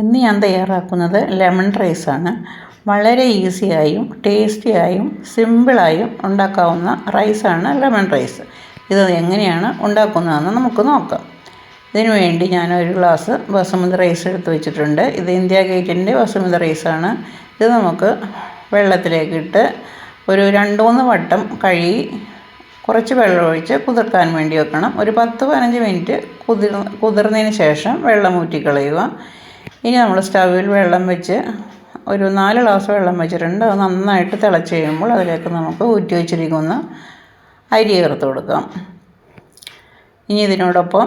ഇന്ന് ഞാൻ തയ്യാറാക്കുന്നത് ലെമൺ റൈസാണ്. വളരെ ഈസിയായും ടേസ്റ്റിയായും സിമ്പിളായും ഉണ്ടാക്കാവുന്ന റൈസാണ് ലെമൺ റൈസ്. ഇത് എങ്ങനെയാണ് ഉണ്ടാക്കുന്നതെന്ന് നമുക്ക് നോക്കാം. ഇതിനു വേണ്ടി ഞാൻ ഒരു ഗ്ലാസ് ബസുമതി റൈസ് എടുത്ത് വെച്ചിട്ടുണ്ട്. ഇത് ഇന്ത്യ ഗേറ്റിന്റെ ബസുമതി റൈസാണ്. ഇത് നമുക്ക് വെള്ളത്തിലേക്ക് ഇട്ട് ഒരു രണ്ട് മൂന്ന് വട്ടം കഴുകി കുറച്ച് വെള്ളം ഒഴിച്ച് കുതിർക്കാൻ വേണ്ടി വെക്കണം. ഒരു പത്ത് പതിനഞ്ച് മിനിറ്റ് കുതിർ കുതിർന്നതിന് ശേഷം വെള്ളം ഊറ്റിക്കളയുക. ഇനി നമ്മൾ സ്റ്റൗവിൽ വെള്ളം വെച്ച് ഒരു നാല് ഗ്ലാസ് വെള്ളം വെച്ചിട്ടുണ്ട് അത് നന്നായിട്ട് തിളച്ച് കഴിയുമ്പോൾ അതിലേക്ക് നമുക്ക് ഊറ്റി വെച്ചിരിക്കുന്ന അരി ചേർത്ത് കൊടുക്കാം. ഇനി ഇതിനോടൊപ്പം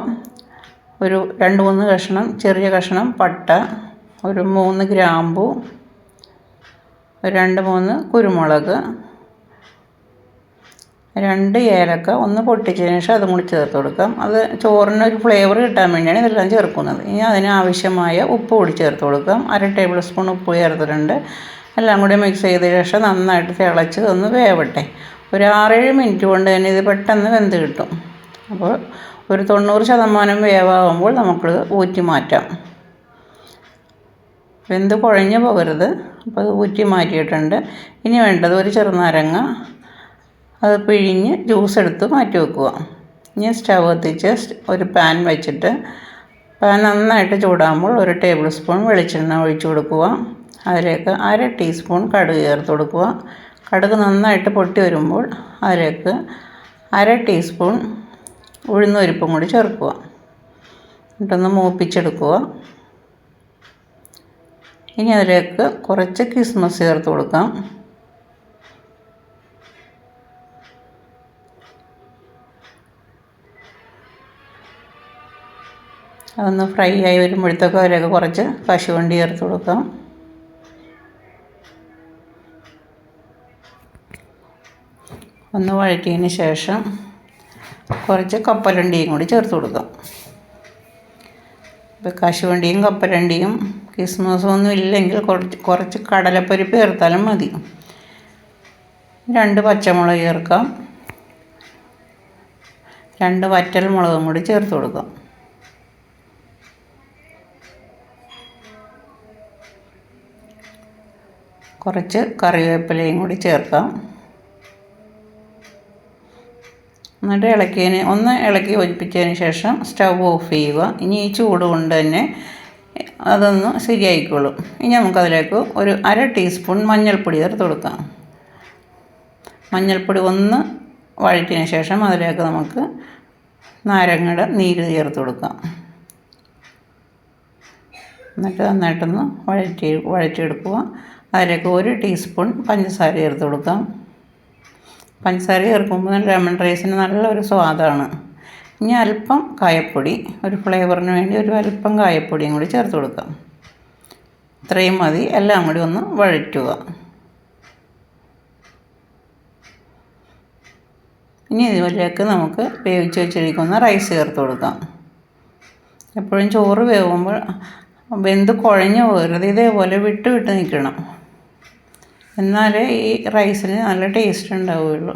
ഒരു രണ്ട് മൂന്ന് കഷ്ണം ചെറിയ കഷ്ണം പട്ട ഒരു മൂന്ന് ഗ്രാമ്പു രണ്ട് മൂന്ന് കുരുമുളക് രണ്ട് ഏലക്ക ഒന്ന് പൊട്ടിച്ചതിന് ശേഷം അതും കൂടി ചേർത്ത് കൊടുക്കാം. അത് ചോറിന് ഒരു ഫ്ലേവർ കിട്ടാൻ വേണ്ടിയാണ് ഇതെല്ലാം ചേർക്കുന്നത്. ഇനി അതിനാവശ്യമായ ഉപ്പ് കൂടി ചേർത്ത് കൊടുക്കാം. അര ടേബിൾ സ്പൂൺ ഉപ്പ് ചേർത്തിട്ടുണ്ട്. എല്ലാം കൂടി മിക്സ് ചെയ്ത ശേഷം നന്നായിട്ട് തിളച്ച് ഒന്ന് വേവട്ടെ. ഒരു ആറേഴ് മിനിറ്റ് കൊണ്ട് തന്നെ ഇത് പെട്ടെന്ന് വെന്ത് കിട്ടും. അപ്പോൾ ഒരു തൊണ്ണൂറ് ശതമാനം വേവാകുമ്പോൾ നമുക്ക് ഊറ്റി മാറ്റാം. വെന്ത് കുഴഞ്ഞു പോകരുത്. അപ്പോൾ അത് ഊറ്റി മാറ്റിയിട്ടുണ്ട്. ഇനി വേണ്ടത് ഒരു ചെറുനാരങ്ങ അത് പിഴിഞ്ഞ് ജ്യൂസ് എടുത്ത് മാറ്റി വെക്കുക. ഇനി സ്റ്റവ് കത്തിച്ച് ഒരു പാൻ വെച്ചിട്ട് പാൻ നന്നായിട്ട് ചൂടാകുമ്പോൾ ഒരു ടേബിൾ സ്പൂൺ വെളിച്ചെണ്ണ ഒഴിച്ചു കൊടുക്കുക. അതിലേക്ക് അര ടീസ്പൂൺ കടുക് ചേർത്ത് കൊടുക്കുക. കടുക് നന്നായിട്ട് പൊട്ടി വരുമ്പോൾ അതിലേക്ക് അര ടീസ്പൂൺ ഉഴുന്നുപരിപ്പും കൂടി ചേർക്കുക. എന്നിട്ടൊന്ന് മൂപ്പിച്ചെടുക്കുക. ഇനി അതിലേക്ക് കുറച്ച് കിസ്മസ് ചേർത്ത് കൊടുക്കാം. അതൊന്ന് ഫ്രൈ ആയി വരുമ്പോഴത്തേക്കും അതിലേക്ക് കുറച്ച് കശുവണ്ടി ചേർത്ത് കൊടുക്കാം. ഒന്ന് വഴറ്റിയതിന് ശേഷം കുറച്ച് കപ്പലണ്ടിയും കൂടി ചേർത്ത് കൊടുക്കാം. ഇപ്പോൾ കശുവണ്ടിയും കപ്പലണ്ടിയും കിസ്മസും ഒന്നും ഇല്ലെങ്കിൽ കുറച്ച് കുറച്ച് കടലപ്പരിപ്പ് ചേർത്താലും മതി. രണ്ട് പച്ചമുളക് ചേർക്കാം. രണ്ട് വറ്റൽ മുളകും കൂടി ചേർത്ത് കൊടുക്കാം. കുറച്ച് കറിവേപ്പിലയും കൂടി ചേർക്കാം. എന്നിട്ട് ഇളക്കിയതിന് ഒന്ന് ഇളക്കി ഒലിപ്പിച്ചതിന് ശേഷം സ്റ്റവ് ഓഫ് ചെയ്യുക. ഇനി ഈ ചൂട് കൊണ്ട് തന്നെ അതൊന്ന് ശരിയായിക്കോളും. ഇനി നമുക്കതിലേക്ക് ഒരു അര ടീസ്പൂൺ മഞ്ഞൾപ്പൊടി ചേർത്ത് കൊടുക്കാം. മഞ്ഞൾപ്പൊടി ഒന്ന് വഴറ്റിയതിന് ശേഷം അതിലേക്ക് നമുക്ക് നാരങ്ങയുടെ നീര് ചേർത്ത് കൊടുക്കാം. എന്നിട്ട് നന്നായിട്ടൊന്ന് വഴറ്റി വഴറ്റിയെടുക്കുക. അതിലേക്ക് ഒരു ടീസ്പൂൺ പഞ്ചസാര ചേർത്ത് കൊടുക്കാം. പഞ്ചസാര ചേർക്കുമ്പോൾ ലെമൺ റൈസിന് നല്ലൊരു സ്വാദാണ്. ഇനി അല്പം കായപ്പൊടി ഒരു ഫ്ലേവറിന് വേണ്ടി ഒരു അല്പം കായപ്പൊടിയും കൂടി ചേർത്ത് കൊടുക്കാം. ഇത്രയും മതി. എല്ലാം കൂടി ഒന്ന് വഴറ്റുക. ഇനി ഇതിലേക്ക് നമുക്ക് വേവിച്ച് വെച്ചിരിക്കുന്ന റൈസ് ചേർത്ത് കൊടുക്കാം. എപ്പോഴും ചോറ് വേവുമ്പോൾ വെന്ത് കുഴഞ്ഞു പോകരുത്. ഇതേപോലെ വിട്ട് വിട്ട് നിൽക്കണം. എന്നാലേ ഈ റൈസിന് നല്ല ടേസ്റ്റ് ഉണ്ടാവുകയുള്ളൂ.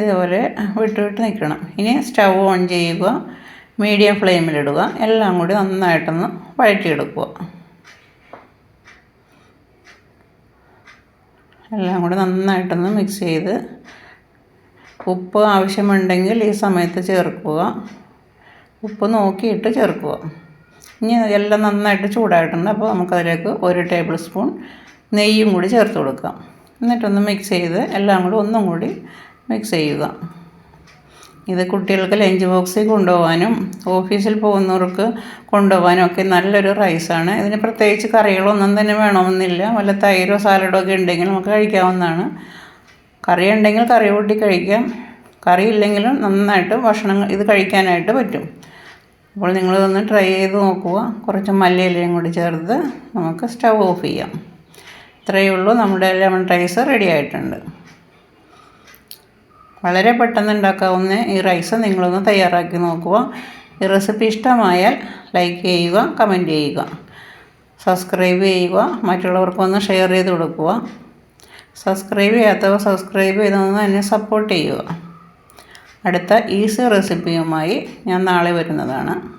ഇതുപോലെ വിട്ട് വിട്ട് നിൽക്കണം. ഇനി സ്റ്റൗ ഓൺ ചെയ്യുക മീഡിയം ഫ്ലെയിമിലിടുക എല്ലാം കൂടി നന്നായിട്ടൊന്ന് വഴറ്റിയെടുക്കുക. എല്ലാം കൂടി നന്നായിട്ടൊന്ന് മിക്സ് ചെയ്ത് ഉപ്പ് ആവശ്യമുണ്ടെങ്കിൽ ഈ സമയത്ത് ചേർക്കുക. ഉപ്പ് നോക്കിയിട്ട് ചേർക്കുക. ഇനി എല്ലാം നന്നായിട്ട് ചൂടായിട്ടുണ്ട്. അപ്പോൾ നമുക്കതിലേക്ക് ഒരു ടേബിൾ സ്പൂൺ നെയ്യും കൂടി ചേർത്ത് കൊടുക്കാം എന്നിട്ടൊന്ന് മിക്സ് ചെയ്ത് എല്ലാം കൂടി ഒന്നും കൂടി മിക്സ് ചെയ്യുക. ഇത് കുട്ടികൾക്ക് ലഞ്ച് ബോക്സിൽ കൊണ്ടുപോകാനും ഓഫീസിൽ പോകുന്നവർക്ക് കൊണ്ടുപോകാനും ഒക്കെ നല്ലൊരു റൈസാണ് ഇതിന് പ്രത്യേകിച്ച് കറികളൊന്നും തന്നെ വേണമെന്നില്ല. വല്ല തൈരോ സാലഡോ ഒക്കെ ഉണ്ടെങ്കിൽ നമുക്ക് കഴിക്കാവുന്നതാണ്. കറി ഉണ്ടെങ്കിൽ കറി കൂട്ടി കഴിക്കാം. കറി ഇല്ലെങ്കിലും നന്നായിട്ട് ഭക്ഷണം ഇത് കഴിക്കാനായിട്ട് പറ്റും. അപ്പോൾ നിങ്ങളിതൊന്ന് ട്രൈ ചെയ്ത് നോക്കുക. കുറച്ച് മല്ലിയിലയും കൂടി ചേർത്ത് നമുക്ക് സ്റ്റവ് ഓഫ് ചെയ്യാം. ഇത്രയേ ഉള്ളൂ നമ്മുടെ ലെമൺ റൈസ് റെഡി ആയിട്ടുണ്ട് വളരെ പെട്ടെന്ന് ഉണ്ടാക്കാവുന്ന ഈ റൈസ് നിങ്ങളൊന്ന് തയ്യാറാക്കി നോക്കുക. ഈ റെസിപ്പി ഇഷ്ടമായാൽ ലൈക്ക് ചെയ്യുക കമന്റ് ചെയ്യുക. സബ്സ്ക്രൈബ് ചെയ്യുക മറ്റുള്ളവർക്കൊന്ന് ഷെയർ ചെയ്ത് കൊടുക്കുക. സബ്സ്ക്രൈബ് ചെയ്യാത്തവർ സബ്സ്ക്രൈബ് ചെയ്തൊന്ന് എന്നെ സപ്പോർട്ട് ചെയ്യുക. അടുത്ത ഈസി റെസിപ്പിയുമായി ഞാൻ നാളെ വരുന്നതാണ്.